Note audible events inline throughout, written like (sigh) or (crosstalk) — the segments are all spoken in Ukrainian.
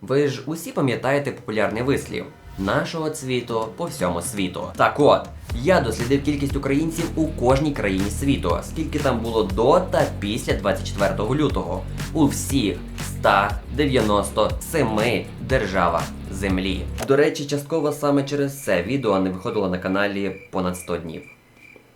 Ви ж усі пам'ятаєте популярний вислів нашого цвіту по всьому світу. Так от, я дослідив кількість українців у кожній країні світу, скільки там було до та після 24 лютого. У всіх 197 державах землі. До речі, частково саме через це відео не виходило на каналі понад 100 днів.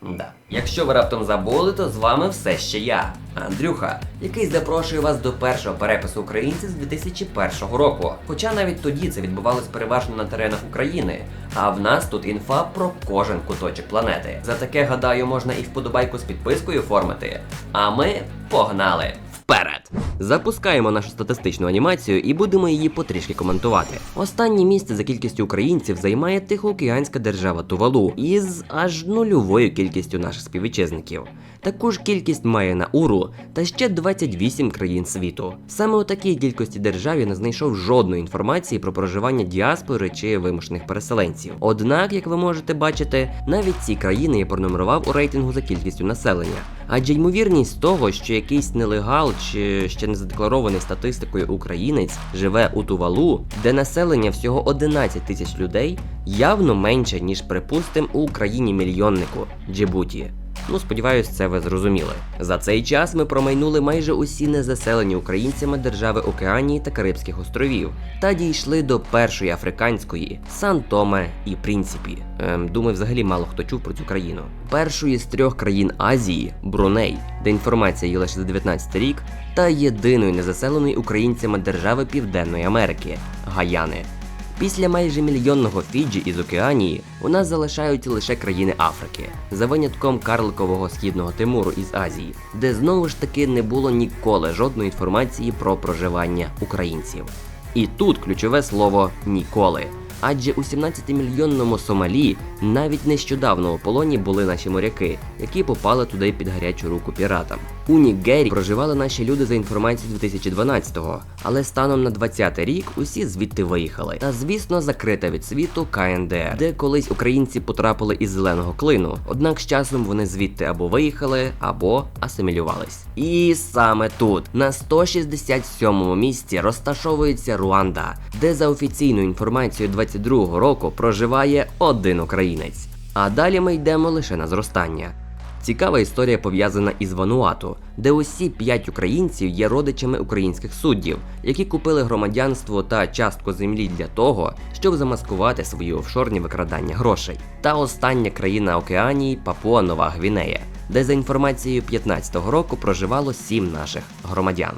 Да. Якщо ви раптом забули, то з вами все ще я, Андрюха, який запрошує вас до першого перепису українців з 2001 року. Хоча навіть тоді це відбувалось переважно на теренах України, а в нас тут інфа про кожен куточок планети. За таке, гадаю, можна і вподобайку з підпискою оформити. А ми погнали! Вперед! Запускаємо нашу статистичну анімацію і будемо її потрішки коментувати. Останнє місце за кількістю українців займає Тихоокеанська держава Тувалу із аж нульовою кількістю наших співвітчизників. Таку ж кількість має Науру та ще 28 країн світу. Саме у такій кількості держав я не знайшов жодної інформації про проживання діаспори чи вимушених переселенців. Однак, як ви можете бачити, навіть ці країни я пронумерував у рейтингу за кількістю населення. Адже ймовірність того, що якийсь нелегал чи ще не задекларований статистикою українець живе у Тувалу, де населення всього 11 тисяч людей, явно менше, ніж припустим у Україні мільйоннику Джибуті. Ну, сподіваюсь, це ви зрозуміли. За цей час ми промайнули майже усі незаселені українцями держави Океанії та Карибських островів та дійшли до першої африканської Сан-Томе і Принципі. Ем, думаю, взагалі мало хто чув про цю країну. Першої з трьох країн Азії Бруней, де інформація є лише за 19 рік, та єдиної незаселеної українцями держави Південної Америки Гаяни. Після майже мільйонного Фіджі із Океанії у нас залишаються лише країни Африки, за винятком карликового східного Тимуру із Азії, де знову ж таки не було ніколи жодної інформації про проживання українців. І тут ключове слово ніколи. Адже у 17-мільйонному Сомалі навіть нещодавно у полоні були наші моряки, які попали туди під гарячу руку піратам. У Нігері проживали наші люди за інформацією 2012-го, але станом на 20 рік усі звідти виїхали. Та звісно, закрита від світу КНДР, де колись українці потрапили із зеленого клину. Однак з часом вони звідти або виїхали, або асимілювались. І саме тут, на 167-му місці, розташовується Руанда, де за офіційною інформацією 22-го року проживає один українець. А далі ми йдемо лише на зростання. Цікава історія пов'язана із Вануату, де усі п'ять українців є родичами українських суддів, які купили громадянство та частку землі для того, щоб замаскувати свої офшорні викрадання грошей. Та остання країна Океанії Папуа Нова Гвінея, де за інформацією 15-го року проживало сім наших громадян.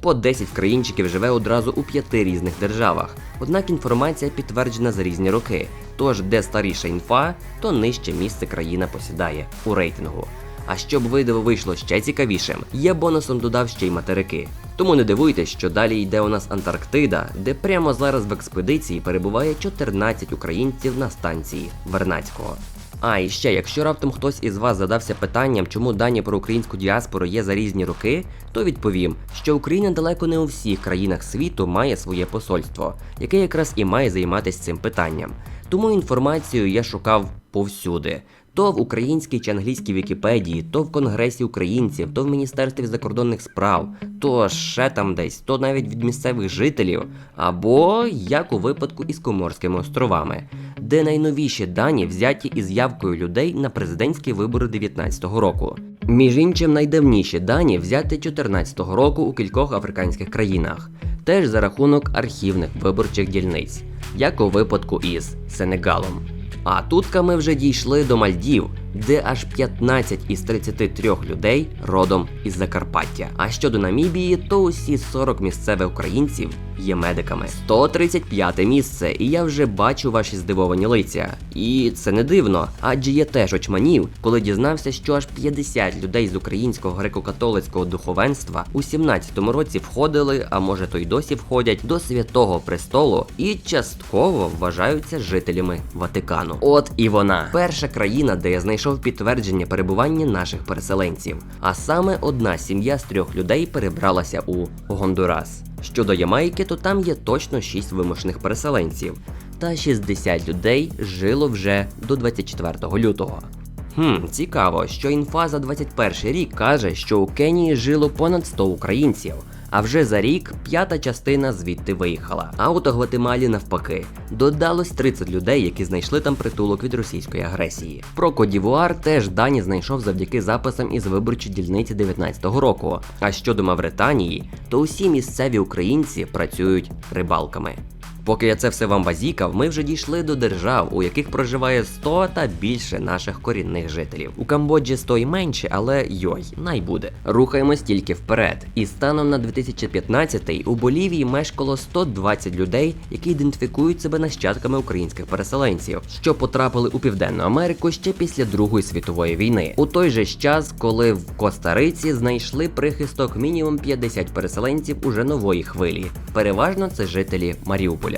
По 10 країнчиків живе одразу у п'яти різних державах, однак інформація підтверджена за різні роки. Тож, де старіша інфа, то нижче місце країна посідає у рейтингу. А щоб відео вийшло ще цікавішим, я бонусом додав ще й материки. Тому не дивуйтесь, що далі йде у нас Антарктида, де прямо зараз в експедиції перебуває 14 українців на станції Вернацького. А і ще, якщо раптом хтось із вас задався питанням, чому дані про українську діаспору є за різні роки, то відповім, що Україна далеко не у всіх країнах світу має своє посольство, яке якраз і має займатися цим питанням. Тому інформацію я шукав повсюди. То в українській чи англійській Вікіпедії, то в Конгресі українців, то в Міністерстві закордонних справ, то ще там десь, то навіть від місцевих жителів, або як у випадку із Коморськими островами, де найновіші дані взяті із явкою людей на президентські вибори 19-го року. Між іншим, найдавніші дані взяті 14-го року у кількох африканських країнах, теж за рахунок архівних виборчих дільниць, як у випадку із Сенегалом. А тут ми вже дійшли до Мальдів, де аж 15 із 33 людей родом із Закарпаття. А щодо Намібії, то усі 40 місцевих українців є медиками. 135 місце, і я вже бачу ваші здивовані лиця. І це не дивно, адже я теж очманів, коли дізнався, що аж 50 людей з українського греко-католицького духовенства у 17-му році входили, а може то й досі входять до святого престолу і частково вважаються жителями Ватикану. От і вона, перша країна, де я знайшов підтвердження перебування наших переселенців. А саме одна сім'я з трьох людей перебралася у Гондурас. Щодо Ямайки, то там є точно 6 вимушених переселенців, та 60 людей жило вже до 24 лютого. Хм, цікаво, що інфа за 21 рік каже, що у Кенії жило понад 100 українців, А вже за рік п'ята частина звідти виїхала. А от у Гватемалі навпаки додалось 30 людей, які знайшли там притулок від російської агресії. Про Кодівуар теж дані знайшов завдяки записам із виборчої дільниці 19-го року. А щодо Мавританії, то усі місцеві українці працюють рибалками. Поки я це все вам базікав, ми вже дійшли до держав, у яких проживає 100 та більше наших корінних жителів. У Камбоджі 100 і менше, але йой, най буде. Рухаємось тільки вперед. І станом на 2015 у Болівії мешкало 120 людей, які ідентифікують себе нащадками українських переселенців, що потрапили у Південну Америку ще після Другої світової війни. У той же час, коли в Коста-Риці знайшли прихисток мінімум 50 переселенців уже нової хвилі. Переважно це жителі Маріуполя.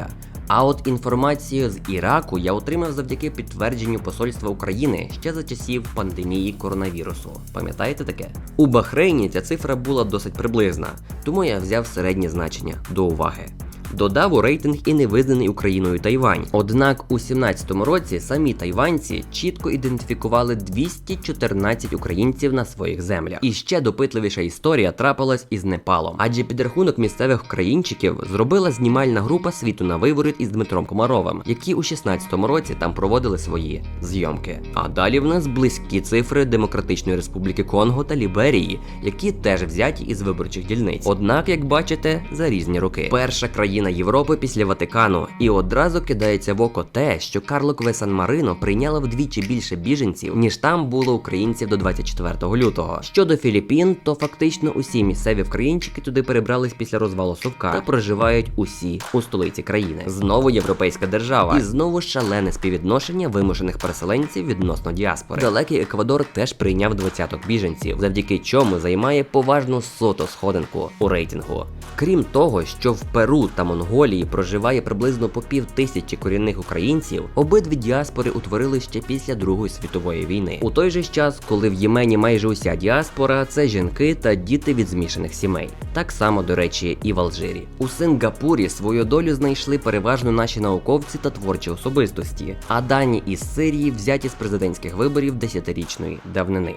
А от інформацію з Іраку я отримав завдяки підтвердженню посольства України ще за часів пандемії коронавірусу. Пам'ятаєте таке? У Бахрейні ця цифра була досить приблизна, тому я взяв середнє значення до уваги. Додав у рейтинг і невизнаний Україною Тайвань. Однак у 17-му році самі тайванці чітко ідентифікували 214 українців на своїх землях. І ще допитливіша історія трапилась із Непалом. Адже підрахунок місцевих українчиків зробила знімальна група світу на виворіт із Дмитром Комаровим, які у 16-му році там проводили свої зйомки. А далі в нас близькі цифри Демократичної Республіки Конго та Ліберії, які теж взяті із виборчих дільниць. Однак, як бачите, за різні роки. Перша країна Європи після Ватикану, і одразу кидається в око те, що Карлокове Сан Марино прийняло вдвічі більше біженців, ніж там було українців до 24 лютого. Щодо Філіппін, то фактично усі місцеві вкраїнчики туди перебрались після розвалу Совка та проживають усі у столиці країни. Знову європейська держава, і знову шалене співвідношення вимушених переселенців відносно діаспори. Далекий Еквадор теж прийняв двадцяток біженців, завдяки чому займає поважну соту сходинку у рейтингу. Крім того, що в Перу та Монголії проживає приблизно по пів тисячі корінних українців, обидві діаспори утворили ще після Другої світової війни. У той же час, коли в Ємені майже уся діаспора це жінки та діти від змішаних сімей. Так само, до речі, і в Алжирі. У Сингапурі свою долю знайшли переважно наші науковці та творчі особистості, а дані із Сирії взяті з президентських виборів десятирічної давнини.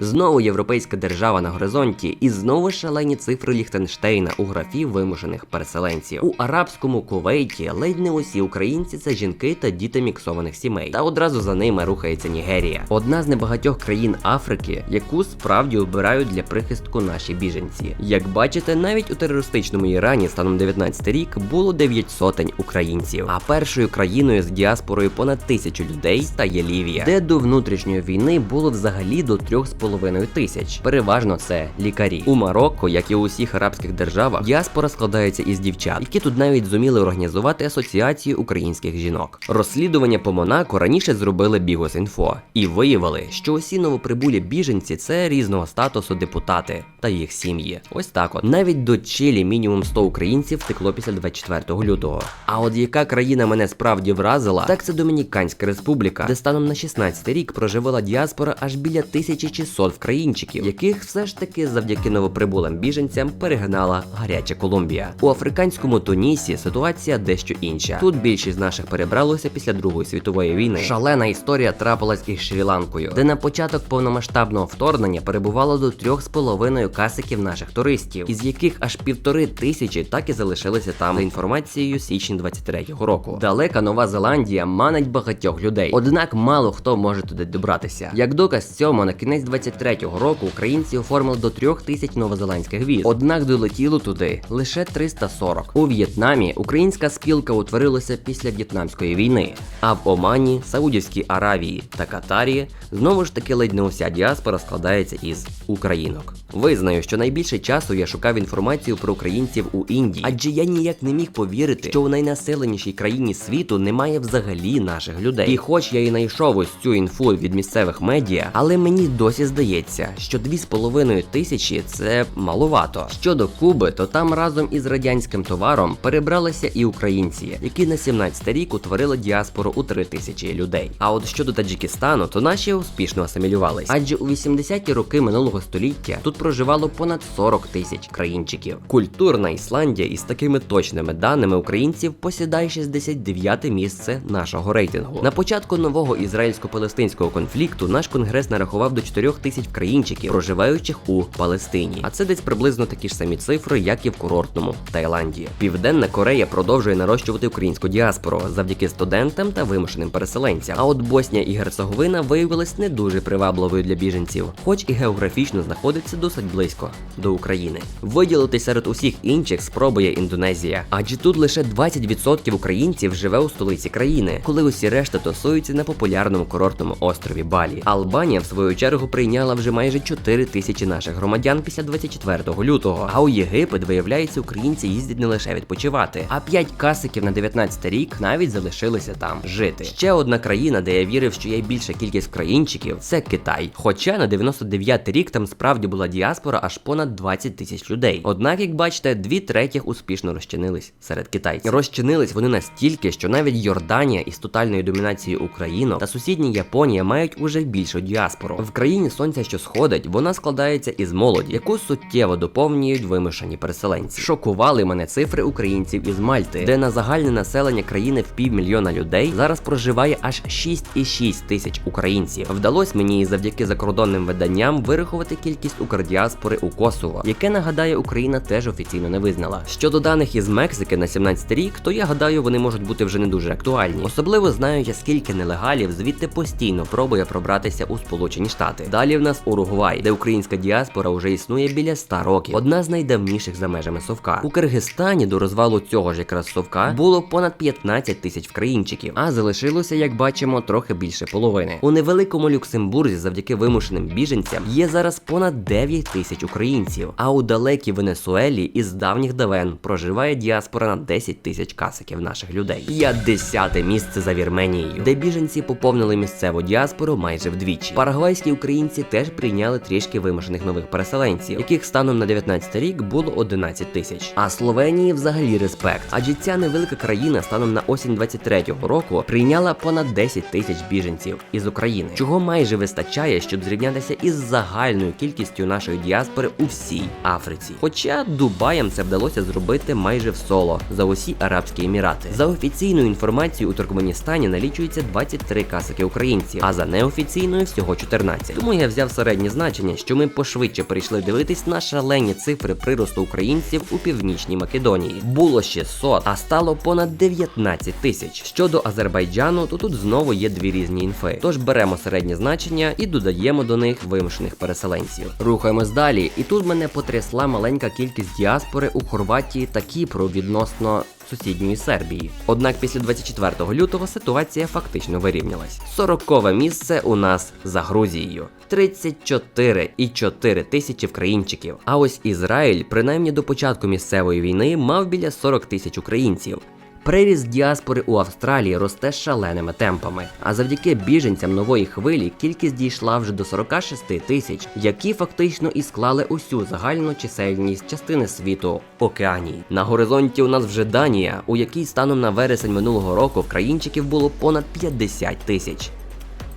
Знову європейська держава на горизонті, і знову шалені цифри Ліхтенштейна у графі вимушених переселенців. У арабському Кувейті ледь не усі українці це жінки та діти міксованих сімей. Та одразу за ними рухається Нігерія, одна з небагатьох країн Африки, яку справді обирають для прихистку наші біженці. Як бачите, навіть у терористичному Ірані станом 19 рік було 9 сотень українців. А першою країною з діаспорою понад тисячу людей стає Лівія, де до внутрішньої війни було взагалі до 3,5 тисяч. Переважно це лікарі. У Марокко, як і у усіх арабських державах, діаспора складається із дівчат, які тут навіть зуміли організувати асоціацію українських жінок. Розслідування по Монако раніше зробили Бігос.Інфо і виявили, що усі новоприбулі біженці це різного статусу депутати та їх сім'ї. Ось так от. Навіть до Чилі мінімум 100 українців втекло після 24 лютого. А от яка країна мене справді вразила, так це Домініканська республіка, де станом на 16 рік проживала діаспора аж біля 1600 вкраїнчиків, яких все ж таки завдяки новоприбулим біженцям перегнала гаряча Колумбія. У африканському Тунісі ситуація дещо інша. Тут більшість наших перебралося після Другої світової війни. Шалена історія трапилась із Шрі-Ланкою, де на початок повномасштабного вторгнення перебувало до 3,5 касиків наших туристів, із яких аж півтори тисячі так і залишилися там за інформацією січня 23-го року. Далека Нова Зеландія манить багатьох людей, однак мало хто може туди добратися. Як доказ цьому на кінець 23-го року українці оформили до трьох тисяч новозеландських віз. Однак долетіло туди лише 340. У В'єтнамі українська спілка утворилася після в'єтнамської війни. А в Омані, Саудівській Аравії та Катарі знову ж таки ледь не уся діаспора складається із українок. Визнаю, що найбільше часу я шукав інформацію про українців у Індії, адже я ніяк не міг повірити, що у найнаселенішій країні світу немає взагалі наших людей. І хоч я і знайшов ось цю інфу від місцевих медіа, але мені досі здається, що 2,5 тисячі це маловато. Щодо Куби, то там разом із радянським товаром перебралися і українці, які на 17 рік утворили діаспору у 3 тисячі людей. А от щодо Таджикистану, то наші успішно асимілювались, адже у 80-ті роки минулого століття тут проживало понад 40 тисяч країнчиків. Культурна Ісландія із такими точними даними українців посідає 69 місце нашого рейтингу. На початку нового ізраїльсько-палестинського конфлікту наш конгрес нарахував до 4 тисяч українчиків, проживаючих у Палестині. А це десь приблизно такі ж самі цифри, як і в курортному Таїланді. Південна Корея продовжує нарощувати українську діаспору завдяки студентам та вимушеним переселенцям. А от Боснія і Герцеговина виявилась не дуже привабливою для біженців, хоч і географічно знаходиться досить близько до України. Виділити серед усіх інших спробує Індонезія, адже тут лише 20% українців живе у столиці країни, коли усі решта тусуються на популярному курортному острові Балі. Албанія, в свою чергу, прийняла вже майже 4 тисячі наших громадян після 24 лютого. А у Єгипет, виявляється, українці їздять не лише відпочивати, а 5 касиків на 19 рік навіть залишилися там жити. Ще одна країна, де я вірив, що є більша кількість країнчиків, це Китай. Хоча на 99 рік там справді була діаспора аж понад 20 тисяч людей. Однак, як бачите, дві третіх успішно розчинились серед китайців. Розчинились вони настільки, що навіть Йорданія із тотальною домінацією України та сусідня Японія мають уже більшу діаспору. В країні сонця, що сходить, вона складається із молоді, яку суттєво доповнюють вимушені переселенці. Шокували мене цифри українців із Мальти, де на загальне населення країни в півмільйона людей зараз проживає аж 6,6 тисяч українців. Вдалось мені завдяки закордонним виданням вирахувати кількість укрдіаспори у Косово, яке нагадаю, Україна теж офіційно не визнала. Щодо даних із Мексики на 17 рік, то я гадаю, вони можуть бути вже не дуже актуальні. Особливо знаю я скільки нелегалів звідти постійно пробує пробратися у Сполучені Штати. Далі в нас Уругвай, де українська діаспора вже існує біля 100 років, одна з найдавніших за межами Совка. У Киргизстані до розвалу цього ж якраз Совка було понад 15 тисяч вкраїнчиків, а залишилося, як бачимо, трохи більше половини. У невеликому Люксембурзі, завдяки вимушеним біженцям, є зараз понад 9 тисяч українців. А у далекій Венесуелі із давніх давен проживає діаспора на 10 тисяч касиків наших людей. 50 місце за Вірменією, де біженці поповнили місцеву діаспору майже вдвічі. Парагвайські українці теж прийняли трішки вимушених нових переселенців, яких станом на 19 рік було 11 тисяч. А Словенії взагалі респект, адже ця невелика країна станом на осінь 23-го року прийняла понад 10 тисяч біженців із України, чого майже вистачає, щоб зрівнятися із загальною кількістю нашої діаспори у всій Африці. Хоча Дубаям це вдалося зробити майже в соло за усі Арабські Емірати. За офіційною інформацією у Туркменістані налічується 23 касики українців, а за неофіційною всього 14. Тому я взяв середнє значення, що ми пошвидше перейшли дивитись на шалені цифри приросту українців у північній Македонії. Було 600, а стало понад 19 тисяч. Щодо Азербайджану, то тут знову є дві різні інфи. Тож беремо середнє значення і додаємо до них вимушених переселенців. Рухаємось далі, і тут мене потрясла маленька кількість діаспори у Хорватії та Кіпру відносно. Сусідньої Сербії. Однак після 24 лютого ситуація фактично вирівнялась. 40 місце у нас за Грузією. 34,4 тисячі вкраїнчиків. А ось Ізраїль, принаймні до початку місцевої війни, мав біля 40 тисяч українців. Приріст діаспори у Австралії росте шаленими темпами, а завдяки біженцям нової хвилі кількість дійшла вже до 46 тисяч, які фактично і склали усю загальну чисельність частини світу Океанії. На горизонті у нас вже Данія, у якій станом на вересень минулого року вкраїнчиків було понад 50 тисяч.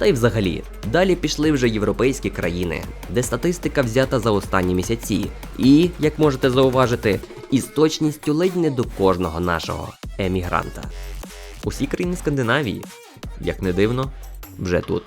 Та й взагалі, далі пішли вже європейські країни, де статистика взята за останні місяці, і, як можете зауважити, із точністю ледь не до кожного нашого емігранта. Усі країни Скандинавії, як не дивно, вже тут.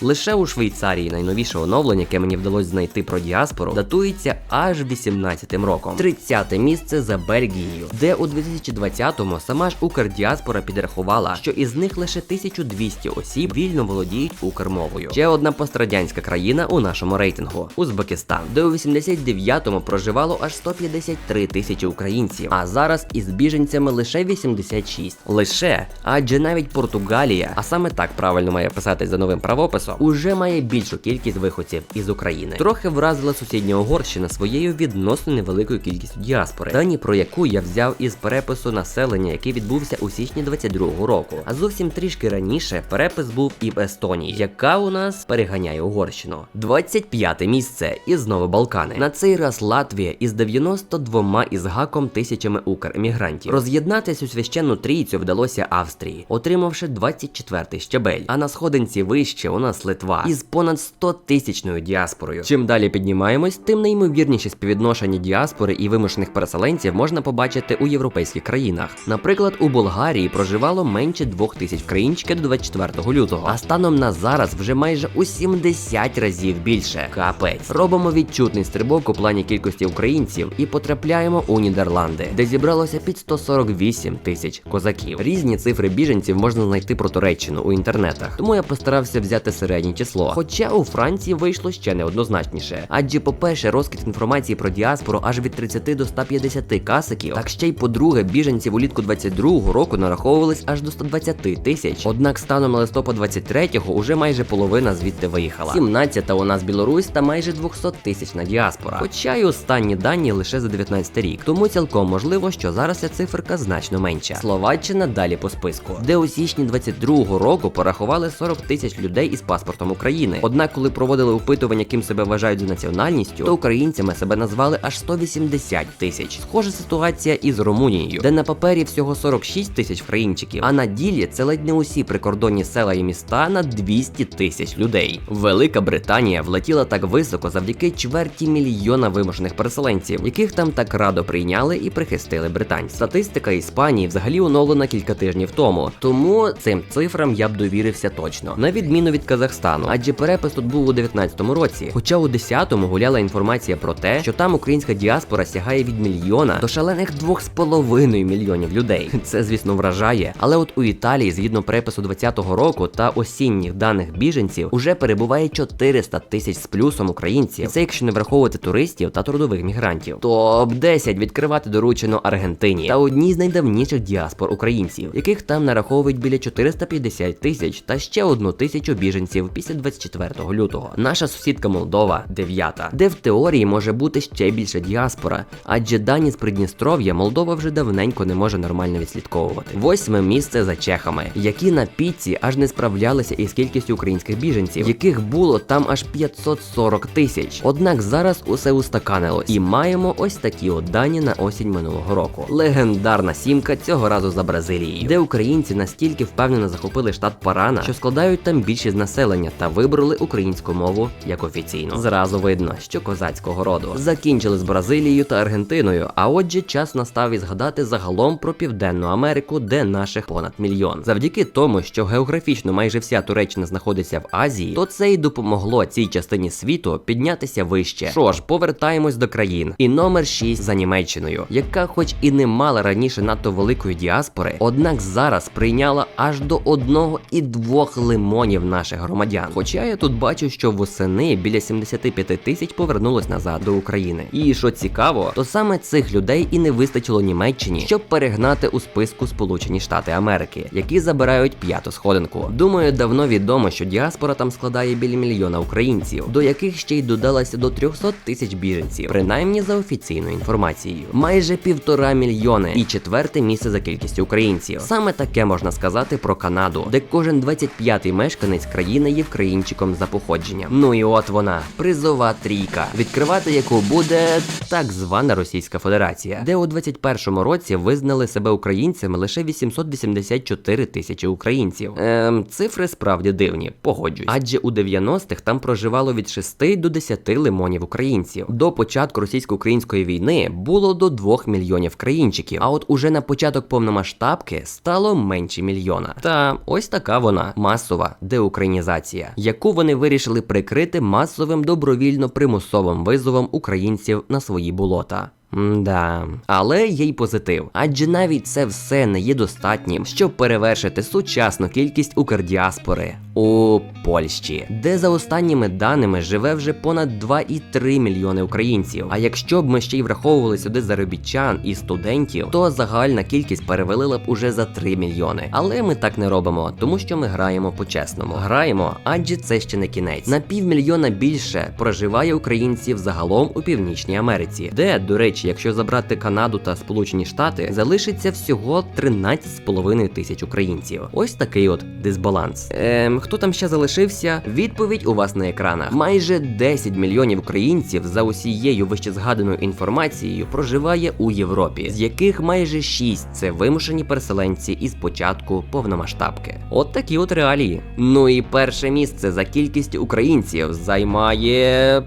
Лише у Швейцарії найновіше оновлення, яке мені вдалося знайти про діаспору, датується аж 18-м роком. 30-те місце за Бельгією, де у 2020-му сама ж Укрдіаспора підрахувала, що із них лише 1200 осіб вільно володіють укрмовою. Ще одна пострадянська країна у нашому рейтингу Узбекистан, де у 89-му проживало аж 153 тисячі українців, а зараз із біженцями лише 86. Лише, адже навіть Португалія, а саме так правильно має писатись за новим правописом, уже має більшу кількість виходців із України. Трохи вразила сусідня Угорщина своєю відносно невеликою кількістю діаспори, дані про яку я взяв із перепису населення, який відбувся у січні 22-го року. А зовсім трішки раніше перепис був і в Естонії, яка у нас переганяє Угорщину. 25 місце і знову Балкани. На цей раз Латвія із 92 із гаком тисячами укремігрантів. Роз'єднати цю священну трійцю вдалося Австрії, отримавши 24-й щебель. А на сходинці вище у нас нас Литва із понад 100 тисячною діаспорою. Чим далі піднімаємось, тим неймовірніші співвідношення діаспори і вимушених переселенців можна побачити у європейських країнах. Наприклад, у Болгарії проживало менше двох тисяч українчиків до 24 лютого, а станом на зараз вже майже у 70 разів більше. Капець. Робимо відчутний стрибок у плані кількості українців і потрапляємо у Нідерланди, де зібралося під 148 тисяч козаків. Різні цифри біженців можна знайти про Туреччину у інтернетах, тому я постарався взяти середнє число. Хоча у Франції вийшло ще неоднозначніше. Адже, по-перше, розкид інформації про діаспору аж від 30 до 150 касиків, так ще й по-друге, біженців улітку 22-го року нараховувались аж до 120 тисяч. Однак станом на листопад 23-го уже майже половина звідти виїхала. 17-та у нас Білорусь та майже 200 тисячна діаспора. Хоча й останні дані лише за 19 рік. Тому цілком можливо, що зараз ця циферка значно менша. Словаччина далі по списку, де у січні 22-го року порахували 40 тисяч людей із паспортом України. Однак, коли проводили опитування, ким себе вважають за національністю, то українцями себе назвали аж 180 тисяч. Схожа ситуація із Румунією, де на папері всього 46 тисяч українчиків, а на ділі це ледь не усі прикордонні села і міста на 200 тисяч людей. Велика Британія влетіла так високо завдяки чверті мільйона вимушених переселенців, яких там так радо прийняли і прихистили британці. Статистика Іспанії взагалі оновлена кілька тижнів тому, тому цим цифрам я б довірився точно, на відміну від Казахстану, адже перепис тут був у 19-му році. Хоча у 10-му гуляла інформація про те, що там українська діаспора сягає від мільйона до шалених 2,5 мільйонів людей. (laughs) Це, звісно, вражає. Але от у Італії, згідно перепису 20-го року та осінніх даних біженців, уже перебуває 400 тисяч з плюсом українців. І це якщо не враховувати туристів та трудових мігрантів. Топ 10 відкривати доручено Аргентині та одній з найдавніших діаспор українців, яких там нараховують біля 450 тисяч та ще одну тисячу біженців після 24 лютого. Наша сусідка Молдова, дев'ята, де в теорії може бути ще більша діаспора, адже дані з Придністров'я Молдова вже давненько не може нормально відслідковувати. Восьме місце за чехами, які на піці аж не справлялися із кількістю українських біженців, яких було там аж 540 тисяч. Однак зараз усе устаканилось, і маємо ось такі от дані на осінь минулого року. Легендарна сімка цього разу за Бразилією, де українці настільки впевнено захопили штат Парана, що складають там більшість населення та вибрали українську мову як офіційну. Зразу видно, що козацького роду закінчили з Бразилією та Аргентиною. А отже, час настав і згадати загалом про Південну Америку, де наших понад мільйон. Завдяки тому, що географічно майже вся Туреччина знаходиться в Азії, то це й допомогло цій частині світу піднятися вище. Що ж, повертаємось до країн. І номер 6 за Німеччиною, яка, хоч і не мала раніше надто великої діаспори, однак зараз прийняла аж до одного і двох лимонів наших громадян. Хоча я тут бачу, що восени біля 75 тисяч повернулось назад до України. І що цікаво, то саме цих людей і не вистачило Німеччині, щоб перегнати у списку Сполучені Штати Америки, які забирають п'яту сходинку. Думаю, давно відомо, що діаспора там складає біля мільйона українців, до яких ще й додалося до 300 тисяч біженців, принаймні за офіційною інформацією. Майже півтора мільйони і четверте місце за кількістю українців. Саме таке можна сказати про Канаду, де кожен 25-й мешканець країни є вкраїнчиком за походженням. Ну і от вона, призова трійка, відкривати яку буде так звана Російська Федерація, де у 21-му році визнали себе українцями лише 884 тисячі українців. Ем, цифри справді дивні, погоджуюсь. Адже у 90-х там проживало від 6 до 10 лимонів українців. До початку російсько-української війни було до 2 мільйонів країнчиків. А от уже на початок повномасштабки стало менше мільйона. Та ось така вона масова деукраїнізація, яку вони вирішили прикрити масовим добровільно примусовим визовом українців на свої болота. Мда, але є й позитив, адже навіть це все не є достатнім, щоб перевершити сучасну кількість укрдіаспори у Польщі, де за останніми даними живе вже понад 2,3 мільйони українців. А якщо б ми ще й враховували сюди заробітчан і студентів, то загальна кількість перевалила б уже за 3 мільйони. Але ми так не робимо, тому що ми граємо по-чесному. Граємо, адже це ще не кінець. На півмільйона більше проживає українців загалом у Північній Америці, де, до речі, якщо забрати Канаду та Сполучені Штати, залишиться всього 13,5 тисяч українців. Ось такий от дисбаланс. Ем, хто там ще залишився? Відповідь у вас на екранах. Майже 10 мільйонів українців за усією вищезгаданою інформацією проживає у Європі, з яких майже 6 це вимушені переселенці із початку повномасштабки. От такі от реалії. Ну і перше місце за кількістю українців займає.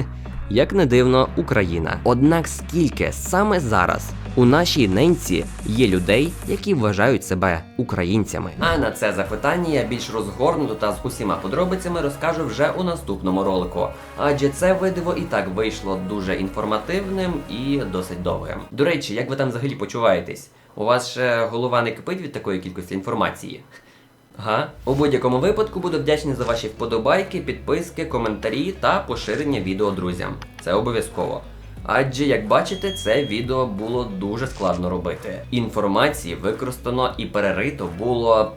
(laughs) Як не дивно, Україна. Однак скільки саме зараз у нашій ненці є людей, які вважають себе українцями? А на це запитання я більш розгорнуто та з усіма подробицями розкажу вже у наступному ролику. Адже це видиво і так вийшло дуже інформативним і досить довгим. До речі, як ви там взагалі почуваєтесь? У вас ще голова не кипить від такої кількості інформації? Га. У будь-якому випадку буду вдячний за ваші вподобайки, підписки, коментарі та поширення відео друзям. Це обов'язково. Адже, як бачите, це відео було дуже складно робити. Інформації використано і перерито було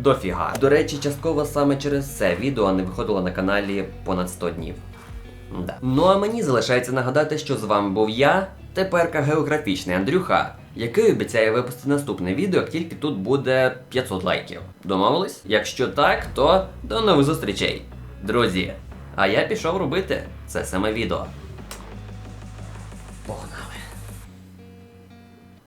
дофіга. До речі, частково саме через це відео не виходило на каналі понад 100 днів. Да. Ну а мені залишається нагадати, що з вами був я, теперка географічний Андрюха, який обіцяє випустити наступне відео, як тільки тут буде 500 лайків. Домовились? Якщо так, то до нових зустрічей. Друзі, а я пішов робити це саме відео. Погнали.